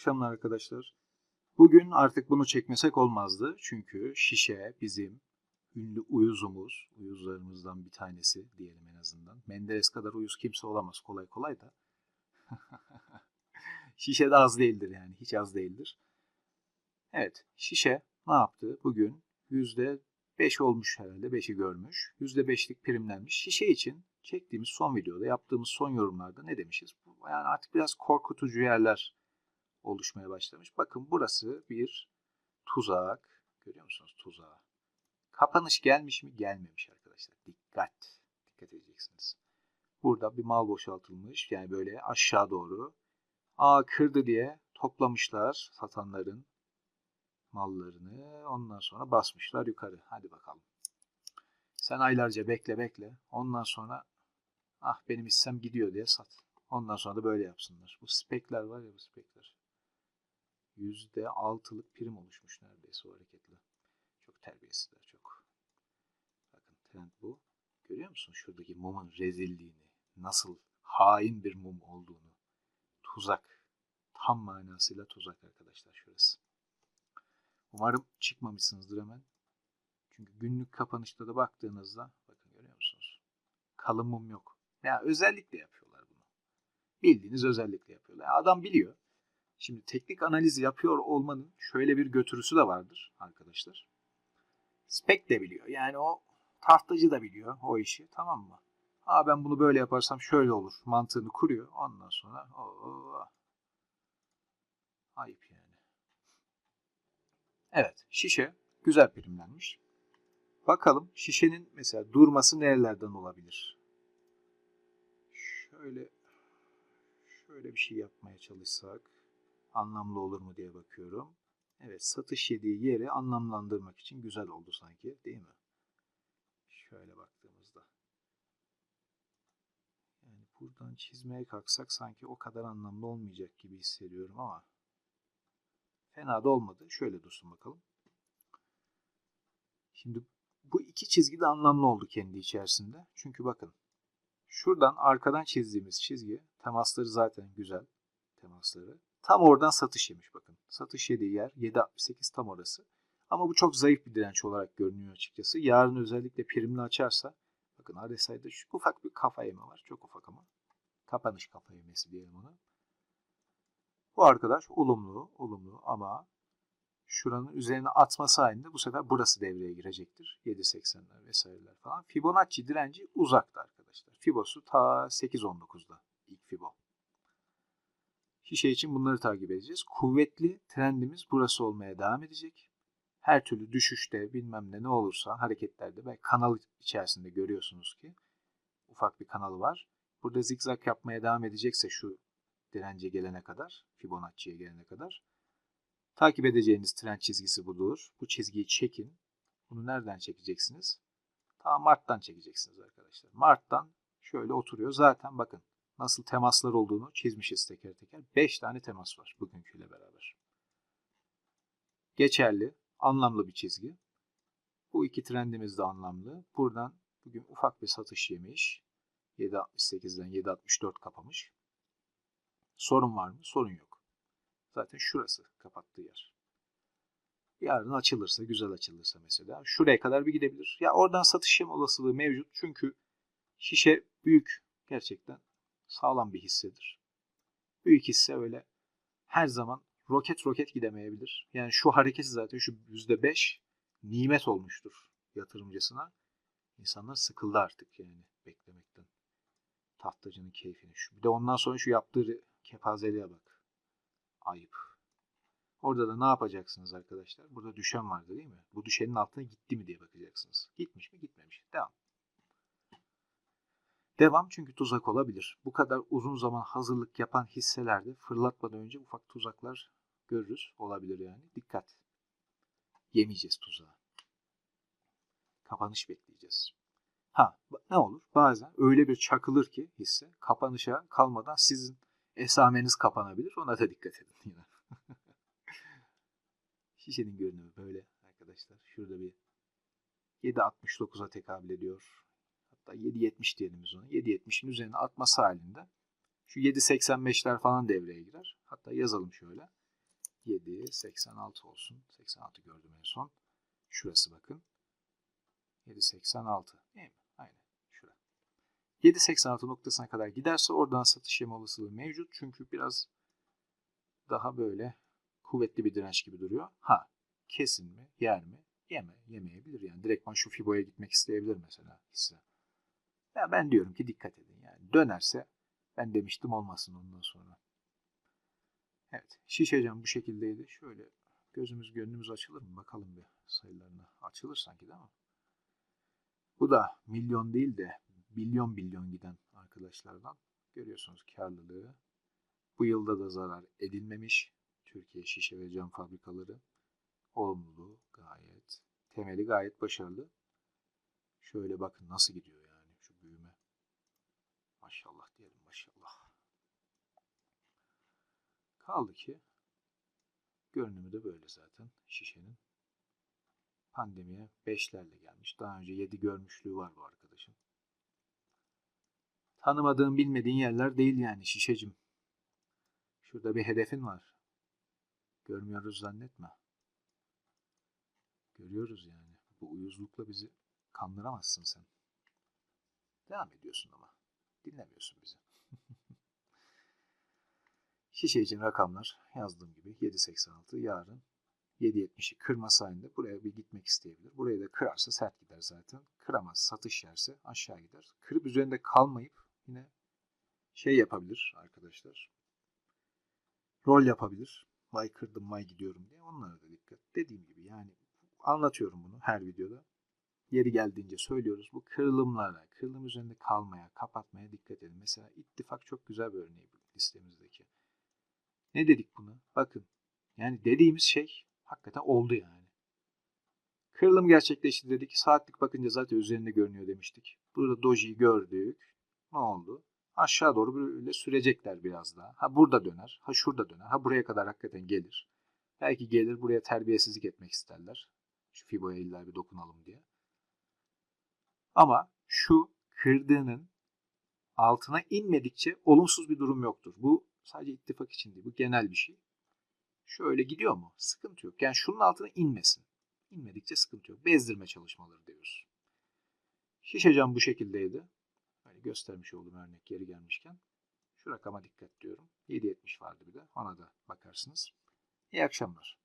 akşamlar arkadaşlar. Bugün artık bunu çekmesek olmazdı. Çünkü şişe bizim ünlü uyuzumuz, uyuzlarımızdan bir tanesi diyelim en azından. Menderes kadar uyuz kimse olamaz kolay kolay da. şişe de az değildir yani, hiç az değildir. Evet, şişe ne yaptı? Bugün %5 olmuş herhalde, 5'i görmüş. %5'lik primlenmiş. Şişe için çektiğimiz son videoda, yaptığımız son yorumlarda ne demişiz? Yani artık biraz korkutucu yerler oluşmaya başlamış. Bakın burası bir tuzak. Görüyor musunuz tuzağı? Kapanış gelmiş mi? Gelmemiş arkadaşlar. Dikkat. Dikkat edeceksiniz. Burada bir mal boşaltılmış. Yani böyle aşağı doğru. Aa kırdı diye toplamışlar satanların mallarını. Ondan sonra basmışlar yukarı. Hadi bakalım. Sen aylarca bekle bekle. Ondan sonra ah benim hissem gidiyor diye sat. Ondan sonra da böyle yapsınlar. Bu spekler var ya bu spekler. Yüzde altılık prim oluşmuş neredeyse o hareketle. Çok terbiyesizler çok. Bakın trend bu. Görüyor musun şuradaki mumun rezilliğini? Nasıl hain bir mum olduğunu. Tuzak. Tam manasıyla tuzak arkadaşlar şurası. Umarım çıkmamışsınızdır hemen. Çünkü günlük kapanışta da baktığınızda bakın görüyor musunuz? Kalın mum yok. Ya özellikle yapıyorlar bunu. Bildiğiniz özellikle yapıyorlar. Adam biliyor. Şimdi teknik analiz yapıyor olmanın şöyle bir götürüsü de vardır arkadaşlar. Spek de biliyor. Yani o tahtacı da biliyor o işi tamam mı? Ha ben bunu böyle yaparsam şöyle olur mantığını kuruyor. Ondan sonra o ayıp yani. Evet şişe güzel primlenmiş. Bakalım şişenin mesela durması nerelerden olabilir? Şöyle şöyle bir şey yapmaya çalışsak anlamlı olur mu diye bakıyorum. Evet satış yediği yeri anlamlandırmak için güzel oldu sanki değil mi? Şöyle baktığımızda. Yani buradan çizmeye kalksak sanki o kadar anlamlı olmayacak gibi hissediyorum ama fena da olmadı. Şöyle dursun bakalım. Şimdi bu iki çizgi de anlamlı oldu kendi içerisinde. Çünkü bakın şuradan arkadan çizdiğimiz çizgi temasları zaten güzel temasları. Tam oradan satış yemiş bakın. Satış yediği yer 7.68 tam orası. Ama bu çok zayıf bir direnç olarak görünüyor açıkçası. Yarın özellikle primli açarsa bakın RSI'de şu ufak bir kafa yeme var. Çok ufak ama. Kapanış kafa yemesi diyelim ona. Bu arkadaş olumlu, olumlu ama şuranın üzerine atması halinde bu sefer burası devreye girecektir. 7.80'ler vesaireler falan. Fibonacci direnci uzakta arkadaşlar. Fibosu ta 8.19'da ilk Fibo. Şişe için bunları takip edeceğiz. Kuvvetli trendimiz burası olmaya devam edecek. Her türlü düşüşte bilmem ne ne olursa hareketlerde ve kanal içerisinde görüyorsunuz ki ufak bir kanalı var. Burada zigzag yapmaya devam edecekse şu dirence gelene kadar, Fibonacci'ye gelene kadar takip edeceğiniz trend çizgisi budur. Bu çizgiyi çekin. Bunu nereden çekeceksiniz? Ta Mart'tan çekeceksiniz arkadaşlar. Mart'tan şöyle oturuyor. Zaten bakın nasıl temaslar olduğunu çizmişiz teker teker. 5 tane temas var bugünküyle beraber. Geçerli, anlamlı bir çizgi. Bu iki trendimiz de anlamlı. Buradan bugün ufak bir satış yemiş. 7.68'den 7.64 kapamış. Sorun var mı? Sorun yok. Zaten şurası kapattığı yer. Yarın açılırsa, güzel açılırsa mesela şuraya kadar bir gidebilir. Ya oradan satış yeme olasılığı mevcut. Çünkü şişe büyük gerçekten sağlam bir hissedir. Büyük hisse öyle her zaman roket roket gidemeyebilir. Yani şu hareketi zaten şu %5 nimet olmuştur yatırımcısına. İnsanlar sıkıldı artık yani beklemekten. Tahtacının keyfini. Şu. Bir de ondan sonra şu yaptığı kepazeliğe bak. Ayıp. Orada da ne yapacaksınız arkadaşlar? Burada düşen vardı değil mi? Bu düşenin altına gitti mi diye bakacaksınız. Gitmiş mi? Gitmemiş. Devam. Devam çünkü tuzak olabilir. Bu kadar uzun zaman hazırlık yapan hisselerde fırlatmadan önce ufak tuzaklar görürüz. Olabilir yani. Dikkat. Yemeyeceğiz tuzağı. Kapanış bekleyeceğiz. Ha ne olur? Bazen öyle bir çakılır ki hisse kapanışa kalmadan sizin esameniz kapanabilir. Ona da dikkat edin yine. Şişenin görünümü böyle arkadaşlar. Şurada bir 7.69'a tekabül ediyor hatta 7.70 diyelim biz ona. 7.70'in üzerine atması halinde şu 7.85'ler falan devreye girer. Hatta yazalım şöyle. 7, 86 olsun. 86 gördüm en son. Şurası bakın. 7.86 değil mi? Aynen. Şura. 7.86 noktasına kadar giderse oradan satış yeme olasılığı mevcut. Çünkü biraz daha böyle kuvvetli bir direnç gibi duruyor. Ha kesin mi? Yer mi? Yeme, yemeyebilir yani. Direktman şu Fibo'ya gitmek isteyebilir mesela hisse. Ya ben diyorum ki dikkat edin yani. Dönerse ben demiştim olmasın ondan sonra. Evet. Şişe cam bu şekildeydi. Şöyle gözümüz gönlümüz açılır mı? Bakalım bir sayılarına. Açılır sanki değil mi? Bu da milyon değil de milyon milyon giden arkadaşlardan. Görüyorsunuz karlılığı. Bu yılda da zarar edilmemiş. Türkiye şişe ve cam fabrikaları. Olumlu gayet. Temeli gayet başarılı. Şöyle bakın nasıl gidiyor. Maşallah diyelim maşallah. Kaldı ki görünümü de böyle zaten şişenin. Pandemiye 5'lerle gelmiş. Daha önce 7 görmüşlüğü var bu arkadaşın. Tanımadığın bilmediğin yerler değil yani şişecim. Şurada bir hedefin var. Görmüyoruz zannetme. Görüyoruz yani. Bu uyuzlukla bizi kandıramazsın sen. Devam ediyorsun ama. Dinlemiyorsun bizi. Şişe için rakamlar yazdığım gibi 7.86 yarın 7.70'i kırması halinde buraya bir gitmek isteyebilir. Burayı da kırarsa sert gider zaten. Kıramaz satış yerse aşağı gider. Kırıp üzerinde kalmayıp yine şey yapabilir arkadaşlar. Rol yapabilir. Vay kırdım vay gidiyorum diye onlara da dikkat. Dediğim gibi yani anlatıyorum bunu her videoda. Yeri geldiğince söylüyoruz. Bu kırılımlara, kırılım üzerinde kalmaya, kapatmaya dikkat edin. Mesela ittifak çok güzel bir örneği listemizdeki. Ne dedik buna? Bakın. Yani dediğimiz şey hakikaten oldu yani. Kırılım gerçekleşti dedik. Saatlik bakınca zaten üzerinde görünüyor demiştik. Burada dojiyi gördük. Ne oldu? Aşağı doğru böyle sürecekler biraz daha. Ha burada döner. Ha şurada döner. Ha buraya kadar hakikaten gelir. Belki gelir buraya terbiyesizlik etmek isterler. Şu Fibo'ya illa bir dokunalım diye. Ama şu kırdığının altına inmedikçe olumsuz bir durum yoktur. Bu sadece ittifak için değil. Bu genel bir şey. Şöyle gidiyor mu? Sıkıntı yok. Yani şunun altına inmesin. İnmedikçe sıkıntı yok. Bezdirme çalışmaları diyoruz. Şişe cam bu şekildeydi. Böyle göstermiş olduğum örnek geri gelmişken. Şu rakama dikkat diyorum. 7.70 vardı bir de. Ona da bakarsınız. İyi akşamlar.